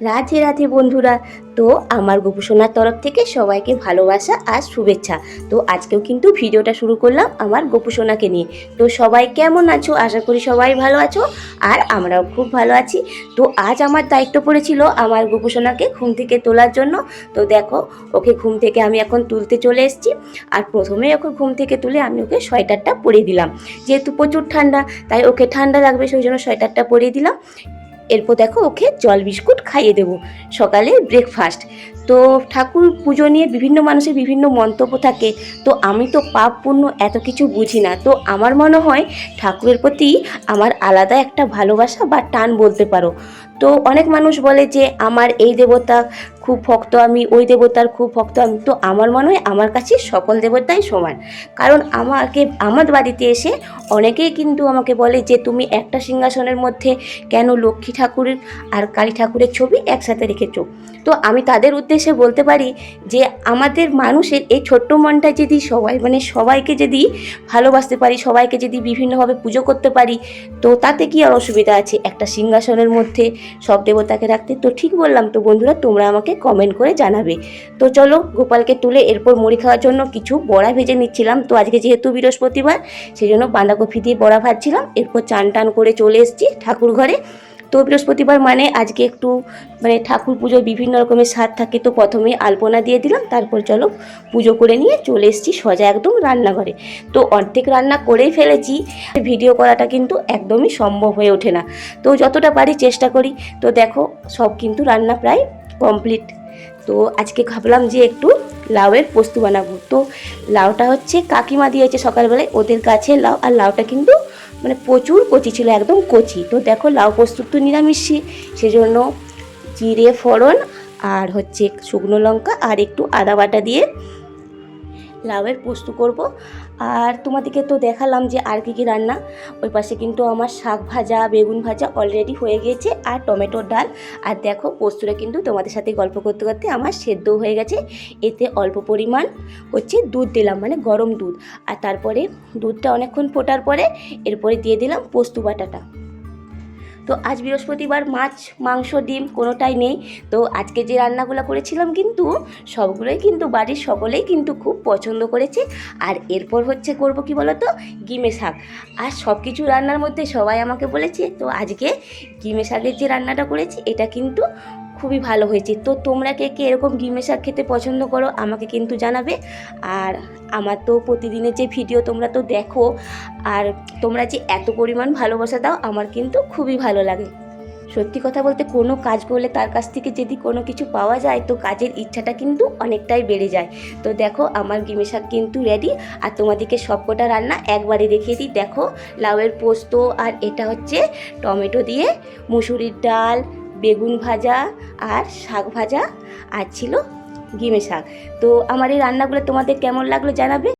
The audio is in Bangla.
রাধে রাধে বন্ধুরা। তো আমার গোপুসোনার তরফ থেকে সবাইকে ভালোবাসা আর শুভেচ্ছা। তো আজকেও কিন্তু ভিডিওটা শুরু করলাম আমার গোপুসোনাকে নিয়ে। তো সবাই কেমন আছো? আশা করি সবাই ভালো আছো আর আমরাও খুব ভালো আছি। তো আজ আমার দায়িত্ব পড়েছিল আমার গোপুসোনাকে ঘুম থেকে তোলার জন্য। তো দেখো, ওকে ঘুম থেকে আমি এখন তুলতে চলে এসেছি। আর প্রথমে ওকে ঘুম থেকে তুলে আমি ওকে সোয়েটারটা পরিয়ে দিলাম। যেহেতু প্রচুর ঠান্ডা, তাই ওকে ঠান্ডা লাগবে, সেই জন্য সোয়েটারটা পরিয়ে দিলাম। এরপর দেখো ওকে জল বিস্কুট খাইয়ে দেব। সকালে ব্রেকফাস্ট তো ঠাকুর পুজো নিয়ে বিভিন্ন মানুষের বিভিন্ন মন্তব্য থাকে। তো আমি তো পাপ পুণ্য এত কিছু বুঝি না। তো আমার মনে হয় ঠাকুরের প্রতি আমার আলাদা একটা ভালোবাসা বা টান বলতে পারো। তো অনেক মানুষ বলে যে, আমার এই দেবতা খুব ভক্ত, আমি ওই দেবতার খুব ভক্ত। আমি তো আমার মনে হয় আমার কাছে সকল দেবতাই সমান। কারণ আমাকে, আমার বাড়িতে এসে অনেকেই কিন্তু আমাকে বলে যে, তুমি একটা সিংহাসনের মধ্যে কেন লক্ষ্মী ঠাকুরের আর কালী ঠাকুরের ছবি একসাথে রেখেছো? তো আমি তাদের উদ্দেশ্যে বলতে পারি যে, আমাদের মানুষের এই ছোট্ট মনটা যদি সবাই মানে সবাইকে যদি ভালোবাসতে পারি, সবাইকে যদি বিভিন্নভাবে পুজো করতে পারি, তো তাতে কি আর অসুবিধা আছে? একটা সিংহাসনের মধ্যে সব দেবতাকে রাখতে। তো ঠিক বললাম তো বন্ধুরা, তোমরা আমাকে কমেন্ট করে জানাবে। তো চলো, গোপালকে তুলে এরপর মুড়ি খাওয়ার জন্য কিছু বড়া ভেজে নিচ্ছিলাম। তো আজকে যেহেতু বৃহস্পতিবার সেই জন্য বাঁধাকপি দিয়ে বড়া ভাজছিলাম। এরপর চান টান করে চলে এসেছি ঠাকুর ঘরে। তো বৃহস্পতিবার মানে আজকে একটু মানে ঠাকুর পুজোর বিভিন্ন রকমের স্বাদ থাকে, তো প্রথমে আলপনা দিয়ে দিলাম, তারপর চলো পুজো করে নিয়ে চলে এসেছি সোজা একদম রান্নাঘরে। তো অর্ধেক রান্না করেই ফেলেছি, ভিডিও করাটা কিন্তু একদমই সম্ভব হয়ে ওঠে না। তো যতটা পারি চেষ্টা করি, তো দেখো সব কিন্তু রান্না প্রায় কমপ্লিট। তো আজকে ভাবলাম যে একটু লাউয়ের পোস্ত বানাবো। তো লাউটা হচ্ছে কাকিমা দিয়েছে সকালবেলায়, ওদের গাছে লাউ, আর লাউটা কিন্তু মানে প্রচুর কচি ছিল, একদম কচি। তো দেখো, লাউ প্রস্তুত তো নিরামিষই। সেজন্য জিরে, ফোড়ন আর হচ্ছে শুকনো লঙ্কা আর একটু আদা বাটা দিয়ে লাউয়ের পোস্ত করব। আর তোমাদেরকে তো দেখালাম যে আর কী কী রান্না। ওই পাশে কিন্তু আমার শাক ভাজা, বেগুন ভাজা অলরেডি হয়ে গিয়েছে আর টমেটোর ডাল। আর দেখো পোস্তটা কিন্তু তোমাদের সাথে গল্প করতে করতে আমার সেদ্ধ হয়ে গেছে। এতে অল্প পরিমাণ হচ্ছে দুধ দিলাম মানে গরম দুধ। আর তারপরে দুধটা অনেকক্ষণ ফোটার পরে এরপরে দিয়ে দিলাম পোস্ত বাটাটা। তো আজ বৃহস্পতিবার মাছ, মাংস, ডিম কোনোটাই নেই। তো আজকে যে রান্নাগুলো করেছিলাম কিন্তু সবগুলোই কিন্তু বাড়ির সকলেই কিন্তু খুব পছন্দ করেছে। আর এরপর হচ্ছে করব কি বলো তো গিমে শাক। আর সব কিছু রান্নার মধ্যে সবাই আমাকে বলেছে, তো আজকে গিমে শাকের যে রান্নাটা করেছি, এটা কিন্তু খুবই ভালো হয়েছে। তো তোমরা কে কে এরকম গিমে শাক খেতে পছন্দ করো আমাকে কিন্তু জানাবে। আর আমার তো প্রতিদিনের যে ভিডিও তোমরা তো দেখো, আর তোমরা যে এত পরিমাণ ভালোবাসা দাও, আমার কিন্তু খুবই ভালো লাগে। সত্যি কথা বলতে কোনো কাজ করলে তার কাছ থেকে যদি কোনো কিছু পাওয়া যায়, তো কাজের ইচ্ছাটা কিন্তু অনেকটাই বেড়ে যায়। তো দেখো, আমার গিমে শাক কিন্তু রেডি আর তোমাদেরকে সবকটা রান্না একবারে দেখিয়ে দিই। দেখো, লাউয়ের পোস্ত, আর এটা হচ্ছে টমেটো দিয়ে মুসুরির ডাল বেগুন ভাজা আর শাক ভাজা আর ছিল গিমে শাক। তো আমার এই রান্নাগুলো তোমাদের কেমন লাগল জানাবে?